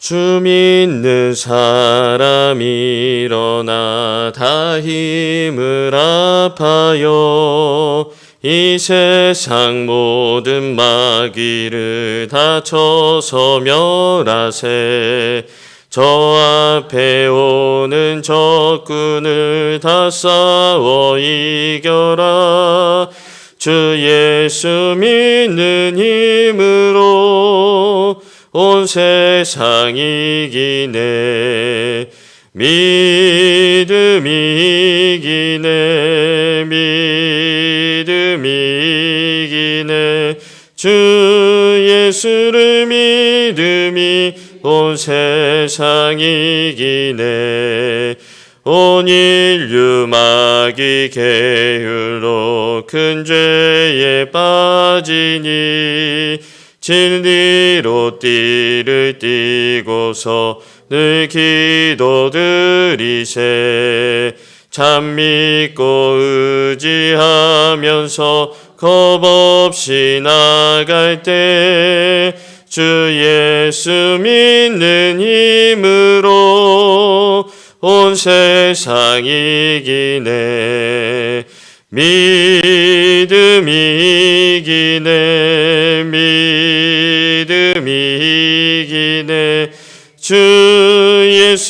주 믿는 사람 일어나 다 힘을 합하여 이 세상 모든 마귀를 다 쳐서 멸하세. 저 앞에 오는 적군을 다 싸워 이겨라. 주 예수 믿는 힘으로 온 세상 이 기네. 믿음이 이기네. 믿음이 이기네. 주 예수를 믿음이 온 세상 이 기네. 온 인류 마귀 계율로 큰 죄에 빠지니 진리로 띠를 띠고서 늘 기도드리세. 참 믿고 의지하면서 겁없이 나갈 때 주 예수 믿는 힘으로 온 세상 이기네. 믿음이 이기네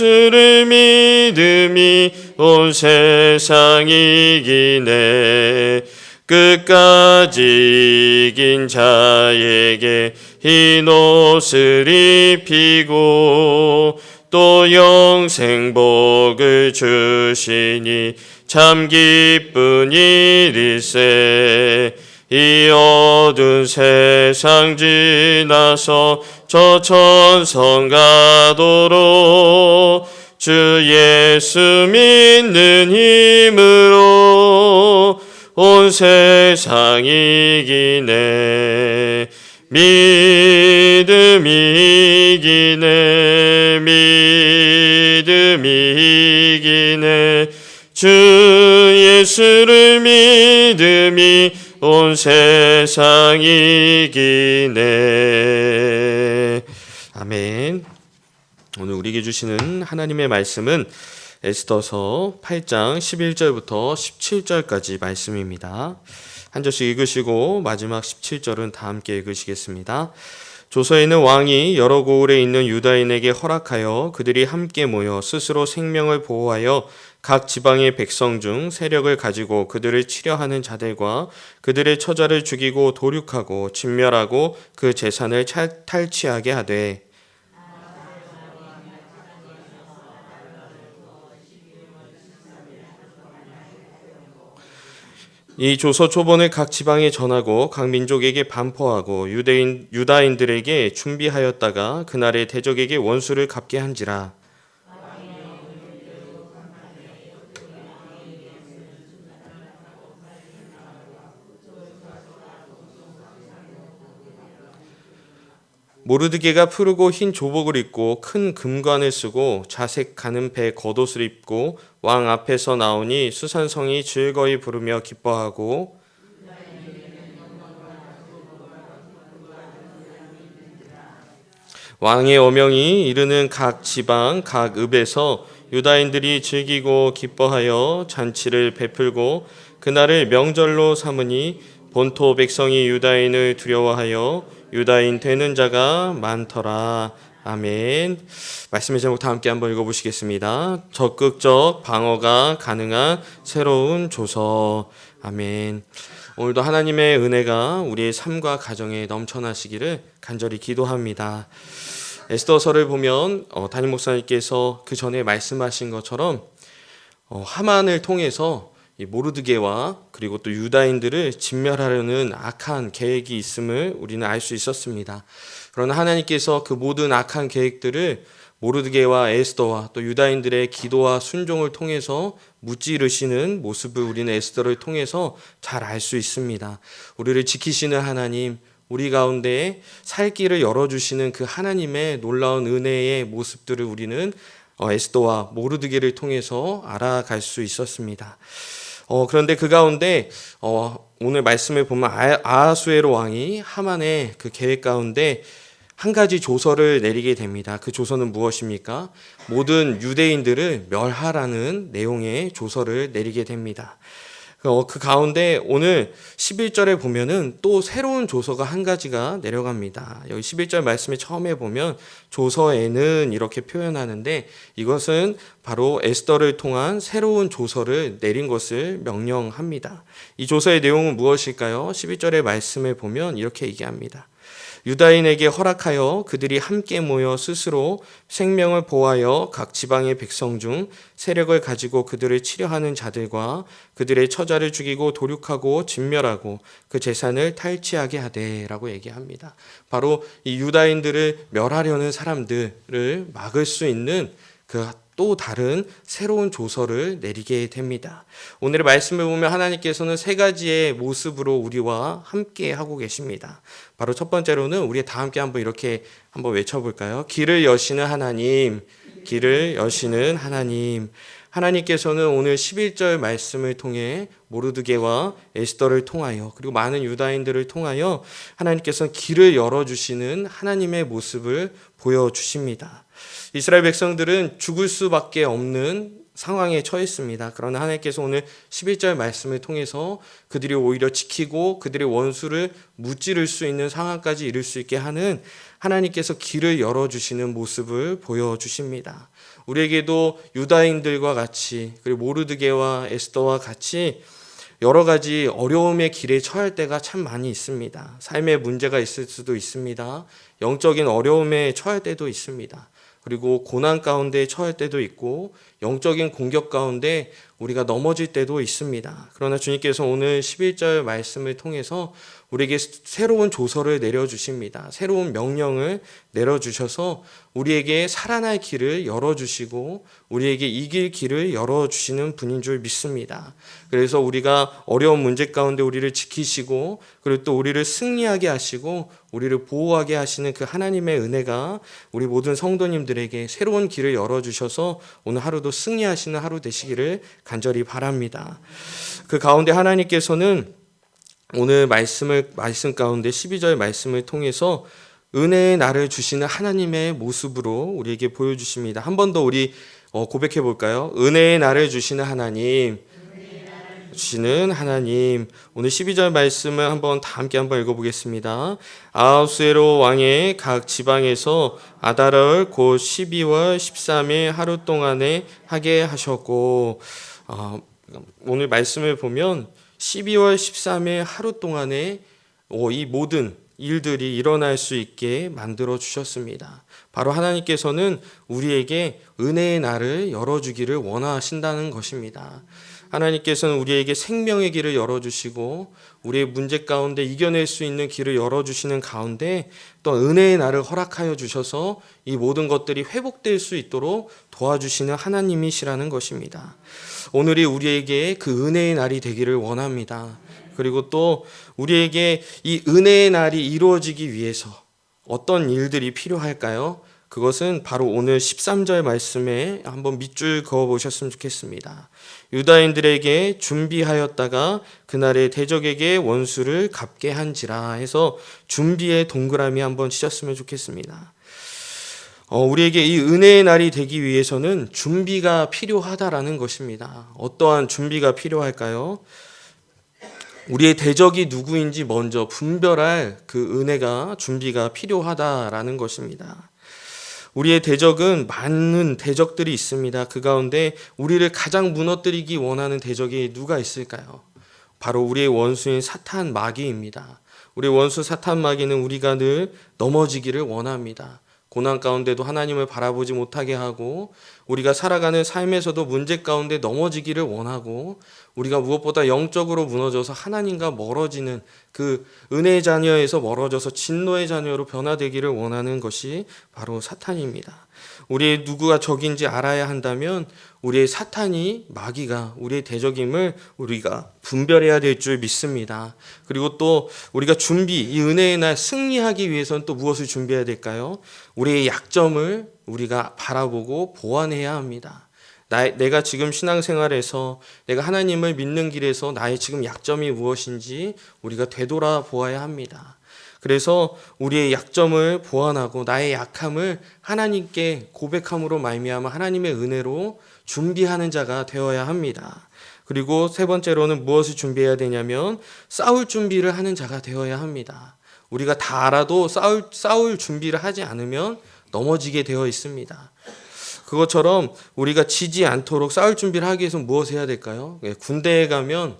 예수를 믿음이 온 세상 이기네. 끝까지 이긴 자에게 흰 옷을 입히고 또 영생 복을 주시니 참 기쁜 일일세 이 어두운 세상 지나서 저 천성 가도록 주 예수 믿는 힘으로 온 세상 이기네. 믿음이 이기네 믿음이 이기네. 주 예수를 믿음이 온 세상 이기네 아멘 오늘 우리에게 주시는 하나님의 말씀은 에스더서 8장 11절부터 17절까지 말씀입니다. 한 절씩 읽으시고 마지막 17절은 다 함께 읽으시겠습니다. 조서에는 왕이 여러 고을에 있는 유다인에게 허락하여 그들이 함께 모여 스스로 생명을 보호하여 각 지방의 백성 중 세력을 가지고 그들을 치려하는 자들과 그들의 처자를 죽이고 도륙하고 진멸하고 그 재산을 찰- 탈취하게 하되. 이 조서 초본을 각 지방에 전하고 각 민족에게 반포하고 유대인 유다인들에게 준비하였다가 그날에 대적에게 원수를 갚게 한지라 모르드게가 푸르고 흰 조복을 입고 큰 금관을 쓰고 자색 가는 배 겉옷을 입고 왕 앞에서 나오니 수산성이 즐거이 부르며 기뻐하고 왕의 어명이 이르는 각 지방 각 읍에서 유다인들이 즐기고 기뻐하여 잔치를 베풀고 그날을 명절로 삼으니 본토 백성이 유다인을 두려워하여 유다인 되는 자가 많더라. 아멘. 말씀의 제목 다 함께 한번 읽어보시겠습니다. 적극적 방어가 가능한 새로운 조서. 아멘. 오늘도 하나님의 은혜가 우리의 삶과 가정에 넘쳐나시기를 간절히 기도합니다. 에스더서를 보면 어, 담임 목사님께서 그 전에 말씀하신 것처럼 어, 하만을 통해서 이 모르드게와 그리고 또 유다인들을 진멸하려는 악한 계획이 있음을 우리는 알 수 있었습니다. 그러나 하나님께서 그 모든 악한 계획들을 모르드게와 에스더와 또 유다인들의 기도와 순종을 통해서 무찌르시는 모습을 우리는 에스더를 통해서 잘 알 수 있습니다. 우리를 지키시는 하나님, 우리 가운데 살 길을 열어주시는 그 하나님의 놀라운 은혜의 모습들을 우리는 어, 에스더와 모르드게를 통해서 알아갈 수 있었습니다. 어, 그런데 그 가운데 어, 오늘 말씀을 보면 아- 아하수에로 왕이 하만의 그 계획 가운데 한 가지 조서를 내리게 됩니다. 그 조서는 무엇입니까? 모든 유대인들을 멸하라는 내용의 조서를 내리게 됩니다. 어, 그 가운데 오늘 11절에 보면은 또 새로운 조서가 한 가지가 내려갑니다. 여기 11절 말씀에 처음에 보면 조서에는 이렇게 표현하는데 이것은 바로 에스더를 통한 새로운 조서를 내린 것을 명령합니다. 이 조서의 내용은 무엇일까요? 11절의 말씀을 보면 이렇게 얘기합니다. 유다인에게 허락하여 그들이 함께 모여 스스로 생명을 보호하여 각 지방의 백성 중 세력을 가지고 그들을 치려하는 자들과 그들의 처자를 죽이고 도륙하고 진멸하고 그 재산을 탈취하게 하되라고 얘기합니다. 바로 이 유다인들을 멸하려는 사람들을 막을 수 있는 그 또 다른 새로운 조서를 내리게 됩니다. 오늘의 말씀을 보면 하나님께서는 세 가지의 모습으로 우리와 함께 하고 계십니다. 바로 첫 번째로는 우리 다 함께 한번 이렇게 한번 외쳐볼까요? 길을 여시는 하나님, 길을 여시는 하나님. 하나님께서는 오늘 11절 말씀을 통해 모르드게와 에스더를 통하여 그리고 많은 유다인들을 통하여 하나님께서는 길을 열어주시는 하나님의 모습을 보여주십니다. 이스라엘 백성들은 죽을 수밖에 없는 상황에 처했습니다. 그러나 하나님께서 오늘 11절 말씀을 통해서 그들이 오히려 지키고 그들의 원수를 무찌를 수 있는 상황까지 이룰 수 있게 하는 하나님께서 길을 열어주시는 모습을 보여주십니다. 우리에게도 유다인들과 같이 그리고 모르드게와 에스더와 같이 여러 가지 어려움의 길에 처할 때가 참 많이 있습니다. 삶의 문제가 있을 수도 있습니다. 영적인 어려움에 처할 때도 있습니다. 그리고 고난 가운데 처할 때도 있고 영적인 공격 가운데 우리가 넘어질 때도 있습니다. 그러나 주님께서 오늘 11절 말씀을 통해서 우리에게 새로운 조서를 내려주십니다. 새로운 명령을 내려주셔서 우리에게 살아날 길을 열어주시고 우리에게 이길 길을 열어주시는 분인 줄 믿습니다. 그래서 우리가 어려운 문제 가운데 우리를 지키시고 그리고 또 우리를 승리하게 하시고 우리를 보호하게 하시는 그 하나님의 은혜가 우리 모든 성도님들에게 새로운 길을 열어주셔서 오늘 하루도 승리하시는 하루 되시기를 간절히 바랍니다. 그 가운데 하나님께서는 오늘 말씀을 말씀 가운데 12절 말씀을 통해서 은혜의 나를 주시는 하나님의 모습으로 우리에게 보여주십니다. 한 번 더 우리 어, 고백해 볼까요? 은혜의 나를 주시는 하나님, 주시는 하나님. 오늘 12절 말씀을 한번 다 함께 한번 읽어보겠습니다. 아하수에로 왕의 각 지방에서 아다를 곧 12월 13일 하루 동안에 하게 하셨고 어, 오늘 말씀을 보면 12월 13일 하루 동안에 어, 이 모든 일들이 일어날 수 있게 만들어 주셨습니다. 바로 하나님께서는 우리에게 은혜의 날을 열어주기를 원하신다는 것입니다. 하나님께서는 우리에게 생명의 길을 열어주시고 우리의 문제 가운데 이겨낼 수 있는 길을 열어주시는 가운데 또 은혜의 날을 허락하여 주셔서 이 모든 것들이 회복될 수 있도록 도와주시는 하나님이시라는 것입니다. 오늘이 우리에게 그 은혜의 날이 되기를 원합니다. 그리고 또 우리에게 이 은혜의 날이 이루어지기 위해서 어떤 일들이 필요할까요? 그것은 바로 오늘 13절 말씀에 한번 밑줄 그어 보셨으면 좋겠습니다. 유다인들에게 준비하였다가 그날의 대적에게 원수를 갚게 한지라 해서 준비의 동그라미 한번 치셨으면 좋겠습니다. 어, 우리에게 이 은혜의 날이 되기 위해서는 준비가 필요하다라는 것입니다. 어떠한 준비가 필요할까요? 우리의 대적이 누구인지 먼저 분별할 그 은혜가 준비가 필요하다라는 것입니다. 우리의 대적은 많은 대적들이 있습니다. 그 가운데 우리를 가장 무너뜨리기 원하는 대적이 누가 있을까요? 바로 우리의 원수인 사탄 마귀입니다. 우리 원수 사탄 마귀는 우리가 늘 넘어지기를 원합니다. 고난 가운데도 하나님을 바라보지 못하게 하고 우리가 살아가는 삶에서도 문제 가운데 넘어지기를 원하고 우리가 무엇보다 영적으로 무너져서 하나님과 멀어지는 그 은혜의 자녀에서 멀어져서 진노의 자녀로 변화되기를 원하는 것이 바로 사탄입니다. 우리의 누구가 적인지 알아야 한다면 우리의 사탄이 마귀가 우리의 대적임을 우리가 분별해야 될 줄 믿습니다. 그리고 또 우리가 준비 이 은혜의 날 승리하기 위해서는 또 무엇을 준비해야 될까요? 우리의 약점을 우리가 바라보고 보완해야 합니다. 나, 내가 지금 신앙생활에서 내가 하나님을 믿는 길에서 나의 지금 약점이 무엇인지 우리가 되돌아보아야 합니다. 그래서 우리의 약점을 보완하고 나의 약함을 하나님께 고백함으로 말미암아 하나님의 은혜로 준비하는 자가 되어야 합니다. 그리고 세 번째로는 무엇을 준비해야 되냐면 싸울 준비를 하는 자가 되어야 합니다. 우리가 다 알아도 싸울 싸울 준비를 하지 않으면 넘어지게 되어 있습니다. 그것처럼 우리가 지지 않도록 싸울 준비를 하기 위해서 무엇을 해야 될까요? 예, 군대에 가면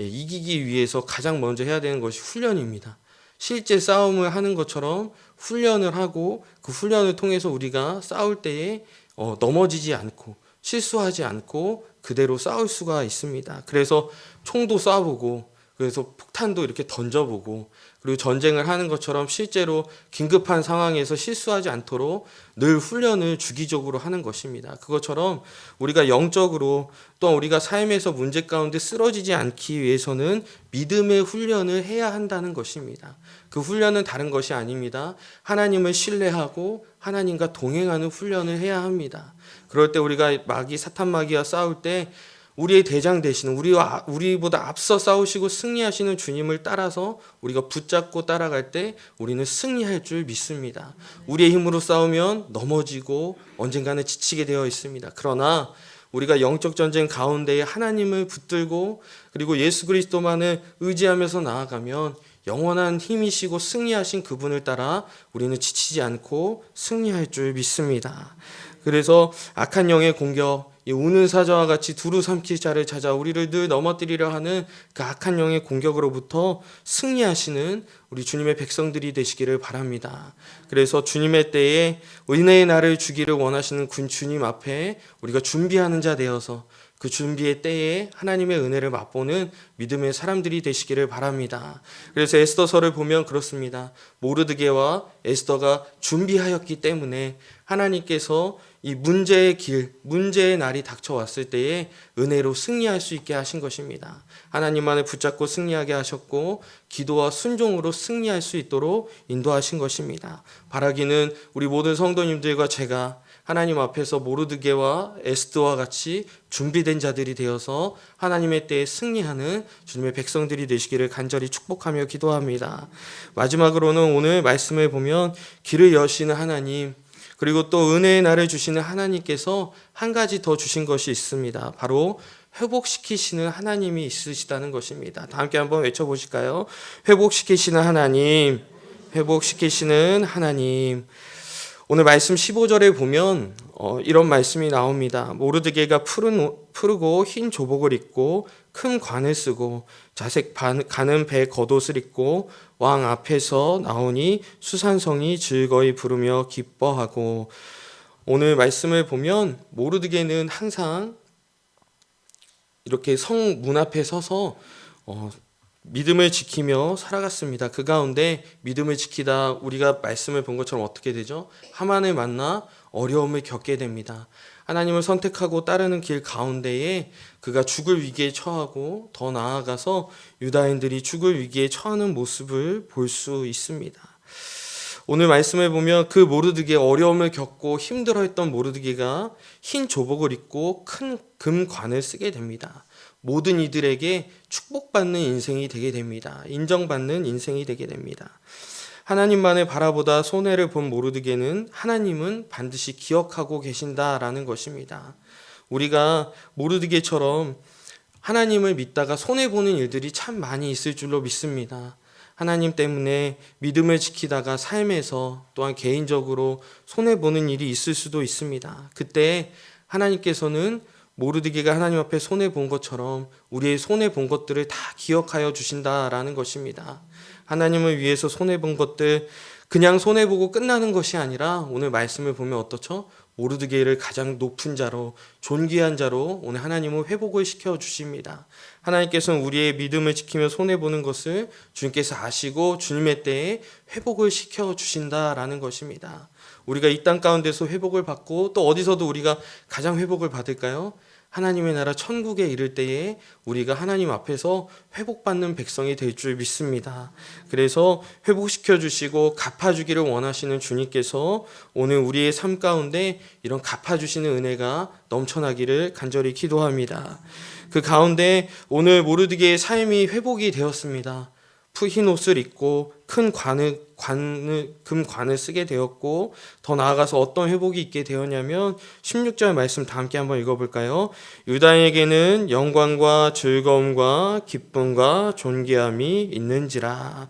예, 이기기 위해서 가장 먼저 해야 되는 것이 훈련입니다. 실제 싸움을 하는 것처럼 훈련을 하고 그 훈련을 통해서 우리가 싸울 때에 어, 넘어지지 않고 실수하지 않고 그대로 싸울 수가 있습니다. 그래서 총도 쏴보고 그래서 폭탄도 이렇게 던져보고 그리고 전쟁을 하는 것처럼 실제로 긴급한 상황에서 실수하지 않도록 늘 훈련을 주기적으로 하는 것입니다. 그것처럼 우리가 영적으로 또 우리가 삶에서 문제 가운데 쓰러지지 않기 위해서는 믿음의 훈련을 해야 한다는 것입니다. 그 훈련은 다른 것이 아닙니다. 하나님을 신뢰하고 하나님과 동행하는 훈련을 해야 합니다. 그럴 때 우리가 마귀 사탄 마귀와 싸울 때 우리의 대장 되시는 우리와 우리보다 앞서 싸우시고 승리하시는 주님을 따라서 우리가 붙잡고 따라갈 때 우리는 승리할 줄 믿습니다. 우리의 힘으로 싸우면 넘어지고 언젠가는 지치게 되어 있습니다. 그러나 우리가 영적 전쟁 가운데에 하나님을 붙들고 그리고 예수 그리스도만을 의지하면서 나아가면 영원한 힘이시고 승리하신 그분을 따라 우리는 지치지 않고 승리할 줄 믿습니다. 그래서 악한 영의 공격, 이 우는 사자와 같이 두루 삼킬 자를 찾아 우리를 늘 넘어뜨리려 하는 그 악한 영의 공격으로부터 승리하시는 우리 주님의 백성들이 되시기를 바랍니다. 그래서 주님의 때에 은혜의 날을 주기를 원하시는 군 주님 앞에 우리가 준비하는 자 되어서 그 준비의 때에 하나님의 은혜를 맛보는 믿음의 사람들이 되시기를 바랍니다. 그래서 에스더서를 보면 그렇습니다. 모르드게와 에스더가 준비하였기 때문에 하나님께서 이 문제의 길, 문제의 날이 닥쳐왔을 때에 은혜로 승리할 수 있게 하신 것입니다. 하나님만을 붙잡고 승리하게 하셨고 기도와 순종으로 승리할 수 있도록 인도하신 것입니다. 바라기는 우리 모든 성도님들과 제가 하나님 앞에서 모르드게와 에스드와 같이 준비된 자들이 되어서 하나님의 때에 승리하는 주님의 백성들이 되시기를 간절히 축복하며 기도합니다. 마지막으로는 오늘 말씀을 보면 길을 여시는 하나님 그리고 또 은혜의 날을 주시는 하나님께서 한 가지 더 주신 것이 있습니다. 바로 회복시키시는 하나님이 있으시다는 것입니다. 다 함께 한번 외쳐보실까요? 회복시키시는 하나님, 회복시키시는 하나님. 오늘 말씀 15절에 보면 어, 이런 말씀이 나옵니다. 모르드게가 푸른 옷- 푸르고 흰 조복을 입고 큰 관을 쓰고 자색 반- 가는 배 겉옷을 입고 왕 앞에서 나오니 수산성이 즐거이 부르며 기뻐하고. 오늘 말씀을 보면 모르드게는 항상 이렇게 성 문 앞에 서서 어, 믿음을 지키며 살아갔습니다. 그 가운데 믿음을 지키다 우리가 말씀을 본 것처럼 어떻게 되죠? 하만을 만나 어려움을 겪게 됩니다. 하나님을 선택하고 따르는 길 가운데에 그가 죽을 위기에 처하고 더 나아가서 유다인들이 죽을 위기에 처하는 모습을 볼 수 있습니다. 오늘 말씀을 보면 그 모르드게 어려움을 겪고 힘들어했던 모르드게가 흰 조복을 입고 큰 금관을 쓰게 됩니다. 모든 이들에게 축복받는 인생이 되게 됩니다. 인정받는 인생이 되게 됩니다. 하나님만을 바라보다 손해를 본 모르드게는 하나님은 반드시 기억하고 계신다라는 것입니다. 우리가 모르드게처럼 하나님을 믿다가 손해 보는 일들이 참 많이 있을 줄로 믿습니다. 하나님 때문에 믿음을 지키다가 삶에서 또한 개인적으로 손해 보는 일이 있을 수도 있습니다. 그때 하나님께서는 모르드게가 하나님 앞에 손해 본 것처럼 우리의 손해 본 것들을 다 기억하여 주신다라는 것입니다. 하나님을 위해서 손해 본 것들 그냥 손해 보고 끝나는 것이 아니라 오늘 말씀을 보면 어떻죠? 모르드게를 가장 높은 자로 존귀한 자로 오늘 하나님은 회복을 시켜 주십니다. 하나님께서는 우리의 믿음을 지키며 손해 보는 것을 주님께서 아시고 주님의 때에 회복을 시켜 주신다라는 것입니다. 우리가 이 땅 가운데서 회복을 받고 또 어디서도 우리가 가장 회복을 받을까요? 하나님의 나라 천국에 이를 때에 우리가 하나님 앞에서 회복받는 백성이 될 줄 믿습니다. 그래서 회복시켜 주시고 갚아 주기를 원하시는 주님께서 오늘 우리의 삶 가운데 이런 갚아 주시는 은혜가 넘쳐나기를 간절히 기도합니다. 그 가운데 오늘 모르드게의 삶이 회복이 되었습니다. 푸흰 옷을 입고 큰 관을 관을 금 관을 쓰게 되었고 더 나아가서 어떤 회복이 있게 되었냐면 16절 말씀 다 함께 한번 읽어볼까요? 유다에게는 영광과 즐거움과 기쁨과 존귀함이 있는지라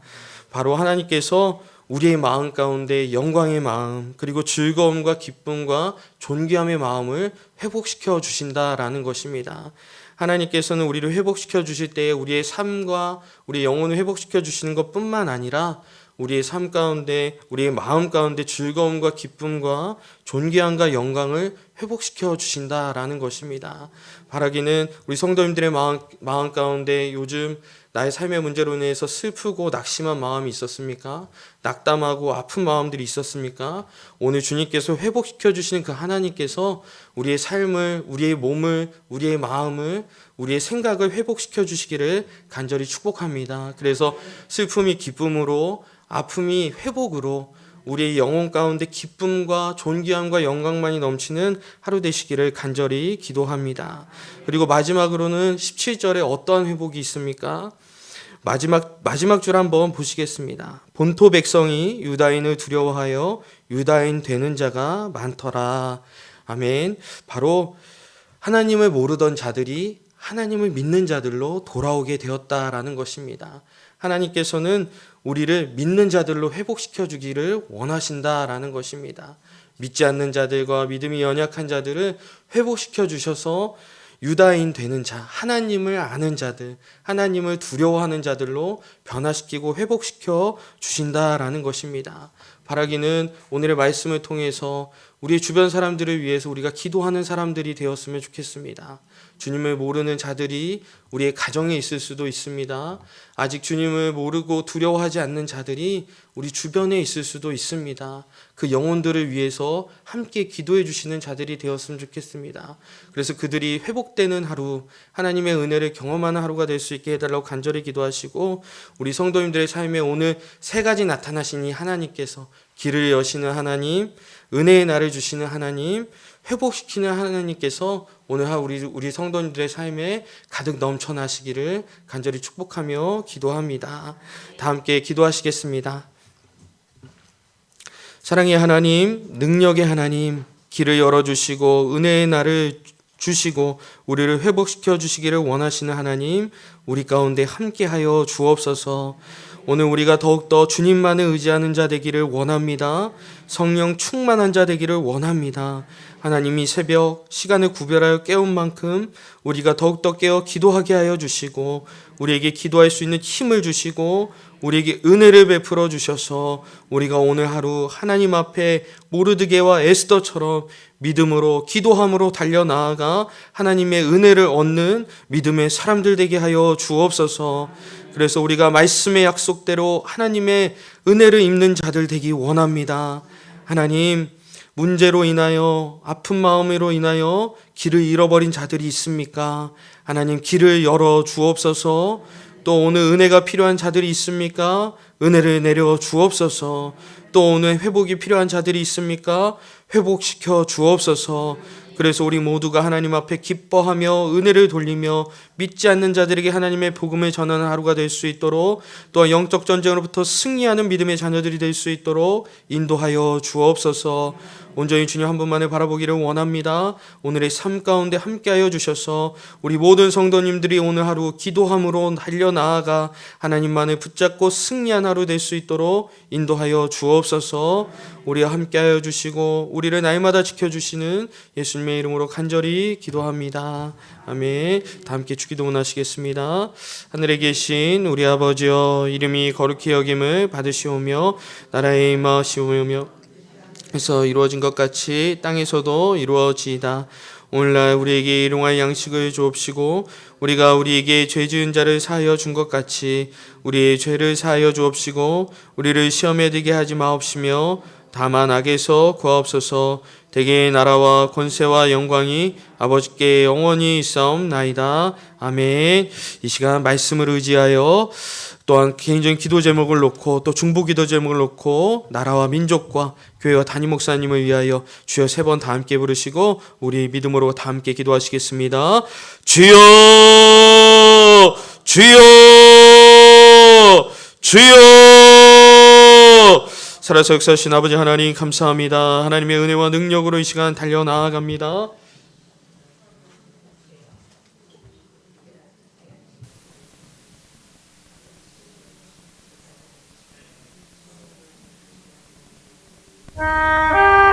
바로 하나님께서 우리의 마음 가운데 영광의 마음 그리고 즐거움과 기쁨과 존귀함의 마음을 회복시켜 주신다라는 것입니다. 하나님께서는 우리를 회복시켜 주실 때에 우리의 삶과 우리 영혼을 회복시켜 주시는 것뿐만 아니라 우리의 삶 가운데 우리의 마음 가운데 즐거움과 기쁨과 존귀함과 영광을 회복시켜 주신다라는 것입니다. 바라기는 우리 성도님들의 마음, 마음 가운데 요즘 나의 삶의 문제로 인해서 슬프고 낙심한 마음이 있었습니까? 낙담하고 아픈 마음들이 있었습니까? 오늘 주님께서 회복시켜 주시는 그 하나님께서 우리의 삶을, 우리의 몸을, 우리의 마음을, 우리의 생각을 회복시켜 주시기를 간절히 축복합니다. 그래서 슬픔이 기쁨으로, 아픔이 회복으로 우리의 영혼 가운데 기쁨과 존귀함과 영광만이 넘치는 하루 되시기를 간절히 기도합니다. 그리고 마지막으로는 17절에 어떠한 회복이 있습니까? 마지막 마지막 줄 한번 보시겠습니다. 본토 백성이 유다인을 두려워하여 유다인 되는 자가 많더라. 아멘. 바로 하나님을 모르던 자들이 하나님을 믿는 자들로 돌아오게 되었다라는 것입니다. 하나님께서는 우리를 믿는 자들로 회복시켜 주기를 원하신다라는 것입니다. 믿지 않는 자들과 믿음이 연약한 자들을 회복시켜 주셔서 유다인 되는 자, 하나님을 아는 자들, 하나님을 두려워하는 자들로 변화시키고 회복시켜 주신다라는 것입니다. 바라기는 오늘의 말씀을 통해서 우리 주변 사람들을 위해서 우리가 기도하는 사람들이 되었으면 좋겠습니다. 주님을 모르는 자들이 우리의 가정에 있을 수도 있습니다. 아직 주님을 모르고 두려워하지 않는 자들이 우리 주변에 있을 수도 있습니다. 그 영혼들을 위해서 함께 기도해 주시는 자들이 되었으면 좋겠습니다. 그래서 그들이 회복되는 하루, 하나님의 은혜를 경험하는 하루가 될 수 있게 해달라고 간절히 기도하시고 우리 성도님들의 삶에 오늘 세 가지 나타나시니 하나님께서 길을 여시는 하나님, 은혜의 날을 주시는 하나님, 회복시키는 하나님께서 오늘 우리 우리 성도님들의 삶에 가득 넘쳐나시기를 간절히 축복하며 기도합니다. 다 함께 기도하시겠습니다. 사랑의 하나님, 능력의 하나님, 길을 열어 주시고 은혜의 날을 주시고 우리를 회복시켜 주시기를 원하시는 하나님, 우리 가운데 함께하여 주옵소서. 오늘 우리가 더욱더 주님만을 의지하는 자 되기를 원합니다. 성령 충만한 자 되기를 원합니다. 하나님이 새벽 시간을 구별하여 깨운 만큼 우리가 더욱더 깨어 기도하게 하여 주시고 우리에게 기도할 수 있는 힘을 주시고 우리에게 은혜를 베풀어 주셔서 우리가 오늘 하루 하나님 앞에 모르드게와 에스더처럼 믿음으로 기도함으로 달려 나아가 하나님의 은혜를 얻는 믿음의 사람들 되게 하여 주옵소서. 그래서 우리가 말씀의 약속대로 하나님의 은혜를 입는 자들 되기 원합니다. 하나님, 문제로 인하여 아픈 마음으로 인하여 길을 잃어버린 자들이 있습니까? 하나님 길을 열어 주옵소서. 또 오늘 은혜가 필요한 자들이 있습니까? 은혜를 내려 주옵소서. 또 오늘 회복이 필요한 자들이 있습니까? 회복시켜 주옵소서. 그래서 우리 모두가 하나님 앞에 기뻐하며 은혜를 돌리며 믿지 않는 자들에게 하나님의 복음을 전하는 하루가 될 수 있도록 또 영적 전쟁으로부터 승리하는 믿음의 자녀들이 될 수 있도록 인도하여 주옵소서. 온전히 주님 한 분만을 바라보기를 원합니다. 오늘의 삶 가운데 함께하여 주셔서 우리 모든 성도님들이 오늘 하루 기도함으로 달려 나아가 하나님만을 붙잡고 승리한 하루 될 수 있도록 인도하여 주옵소서. 우리와 함께하여 주시고 우리를 날마다 지켜 주시는 예수님의 이름으로 간절히 기도합니다. 아멘. 다 함께 주기도 원하시겠습니다. 하늘에 계신 우리 아버지여 이름이 거룩히 여김을 받으시오며 나라의 임하시오며 에서 이루어진 것 같이 땅에서도 이루어지이다. 오늘날 우리에게 일용할 양식을 주옵시고 우리가 우리에게 죄 지은 자를 사하여 준 것 같이 우리의 죄를 사하여 주옵시고 우리를 시험에 들게 하지 마옵시며 다만 악에서 구하옵소서 대개의 나라와 권세와 영광이 아버지께 영원히 있사옵나이다. 아멘. 이 시간 말씀을 의지하여 또한 개인적인 기도 제목을 놓고 또 중보 기도 제목을 놓고 나라와 민족과 교회와 담임 목사님을 위하여 주여 세 번 다 함께 부르시고 우리 믿음으로 다 함께 기도하시겠습니다. 주여 주여 주여 살아서 역사하신 아버지 하나님 감사합니다. 하나님의 은혜와 능력으로 이 시간 달려 나아갑니다. 하